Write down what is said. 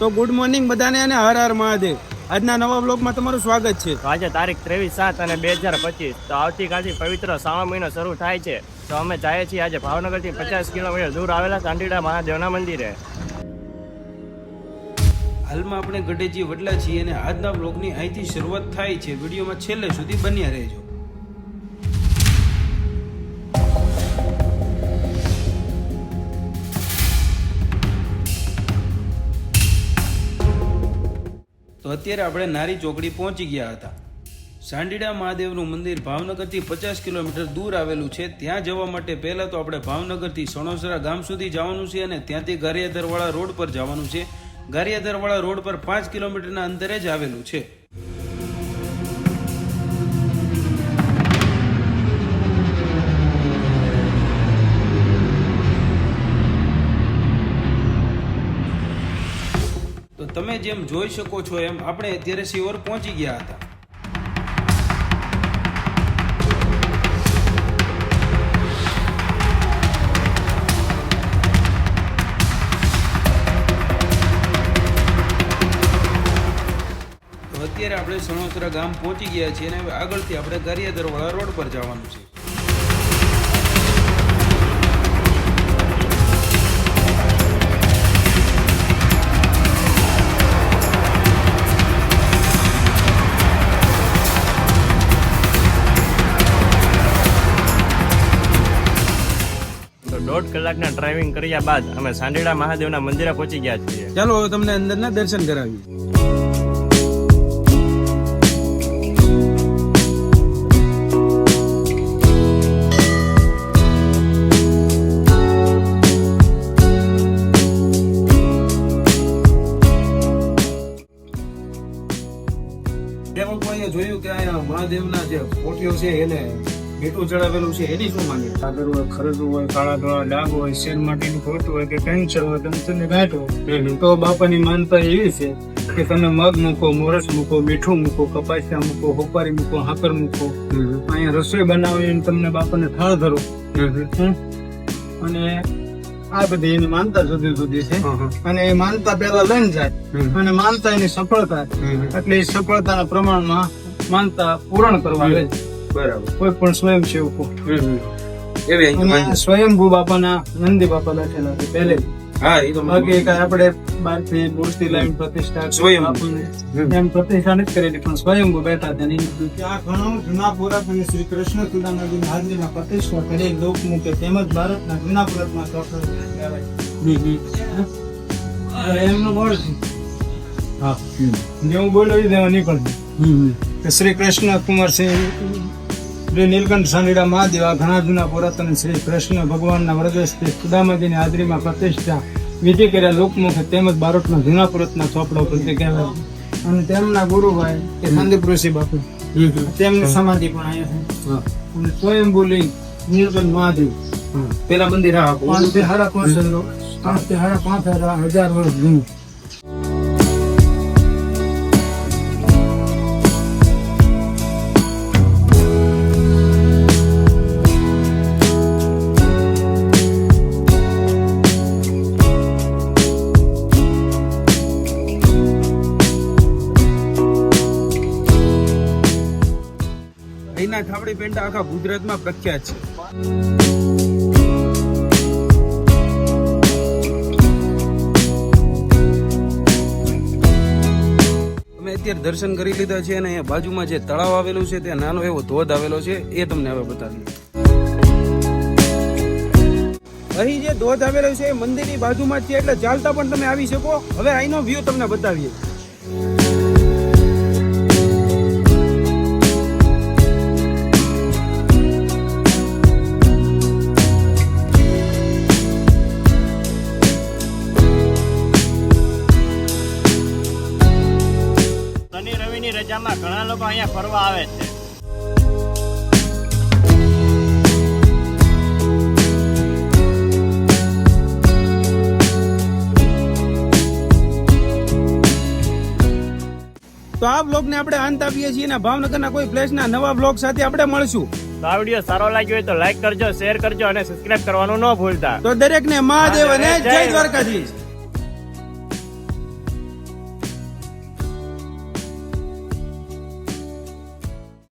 તો good morning બધાને અને હર હર મહાદેવ. આજના નવા બ્લોગમાં તમારું સ્વાગત છે. તો આજે તારીખ ત્રેવીસ સાત અને બે હજાર પચીસ. તો આવતીકાલથી પવિત્ર શ્રાવણ મહિનો શરૂ થાય છે. તો અમે જઈએ છીએ આજે ભાવનગરથી પચાસ કિલોમીટર દૂર આવેલા ચાંદીડા મહાદેવના મંદિરે. હાલમાં આપણે ગઢેજી વડલા છીએ અને આજના બ્લોગની અહીંથી શરૂઆત થાય છે. વિડીયોમાં છેલ્લે સુધી બન્યા રહેજો. તો અત્યારે આપણે નારી ચોકડી પહોંચી ગયા હતા. સાંડીડા મહાદેવનું મંદિર ભાવનગરથી પચાસ કિલોમીટર દૂર આવેલું છે. ત્યાં જવા માટે પહેલાં તો આપણે ભાવનગરથી સણોસરા ગામ સુધી જવાનું છે અને ત્યાંથી ગારિયાધરવાળા રોડ પર જવાનું છે. ગારિયાધરવાળા રોડ પર પાંચ કિલોમીટરના અંતરે જ આવેલું છે. જેમ જોઈ શકો છો એમ આપણે અત્યારે સિયોર પહોંચી ગયા હતા. અત્યારે આપણે સણોસરા ગામ પહોંચી ગયા છીએ અને આગળથી આપણે ગારિયાદરવાળા રોડ પર જવાનું છે. કલાકના ડ્રાઇવિંગ કર્યા બાદ અમે સાંડેડા મહાદેવના મંદિરે પહોંચી ગયા છીએ. ચાલો હવે તમને અંદરના દર્શન કરાવી જોયું કે અહીંયા મહાદેવના જે ફોટીઓ છે એને મીઠું ચડાવેલું છે એની શું માની સાગર હોય ખરજુ હોય કાળા ધોળા ડાઘ હોય શેર માટીનું ખોટું હોય કે કેન્સર હોય તમે ગાંઠ. હોય તો બાપાની માનતા એવી છે કે તમે મગ મૂકો મોરસ મૂકો મીઠું મૂકો કપાસિયા મૂકો હોપારી મૂકો હાકર મૂકો. અહીંયા રસોઈ બનાવી તમને બાપાને થાળ ધરો. અને આ બધી એની માનતા જુદી જુદી છે. અને એ માનતા પેલા લઈને જાય. અને માનતા એની સફળતા. એટલે એ સફળતાના પ્રમાણમાં માનતા પૂરણ કરવા લે બરાબર. કોઈ પણ સ્વયંસેવકો એવી સ્વયંભૂ બાપાના નંદી બાપા લખેલા છે પહેલે. હા એ તો આપણે બહારથી મૂર્તિ લાવીને પ્રતિષ્ઠા સ્વયંભૂ. એમ પ્રતિષ્ઠા નથી કરેલી પણ સ્વયંભૂ બેઠા હતા ત્યાં ઘણું જૂના પુરાતન શ્રી કૃષ્ણ સુદામાજી હાજરીમાં પ્રતિષ્ઠા કરી લોકમુખે તેમજ ભારતના જૂના પુરાતમાં કહેવાય. એમનું બોલ હા. જે હું બોલ્યો એ દેવા નીકળશે શ્રી કૃષ્ણ કુમાર સિંહ શ્રી નીલકંઠ સાંડીડા મહાદેવ આ ઘણા જૂના પુરાતન શ્રી કૃષ્ણ ભગવાનના વ્રજસ્થિત સુદામાજીની હાજરીમાં પ્રતિષ્ઠા વિધિ કર્યા લોકમુખે તેમજ બારોટના જૂના પુરતના ચોપડા પ્રત્યે કહેવાય. અને તેમના ગુરુભાઈ કે સંદીપ ઋષિ બાપુ. તેમની સમાધિ પણ અહીંયા છે. અને સ્વયંભૂ લિંગ નીલકંઠ મહાદેવ. પેલા મંદિર હારા પાંચ હજાર વર્ષ જૂનું. અહીંના થાબડી પેંડા આખા ગુજરાતમાં પ્રખ્યાત છે. અમે અત્યારે દર્શન કરી લીધા છે અને અહીંયા બાજુમાં જે તળાવ આવેલું છે ત્યાં નાનો એવો ધોધ આવેલો છે, એ તમને હવે બતાવીએ. અહીં જે ધોધ આવેલો છે, એ મંદિરની બાજુમાં છે, એટલે ચાલતા પણ તમે આવી શકો. હવે અહીંનો વ્યૂ તમને બતાવીએ. લોકો અહીંયા ફરવા આવે છે. તો આ બ્લોગ ને આપણે અંત આપીએ છીએ અને ભાવનગરના કોઈ પ્લેસના નવા બ્લોગ સાથે આપણે મળશું. તો આ વીડિયો સારો લાગ્યો હોય તો લાઈક કરજો શેર કરજો અને સબસ્ક્રાઇબ કરવાનું ન ભૂલતા. તો દરેકને મહાદેવ અને જય. દ્વારકાધીશ.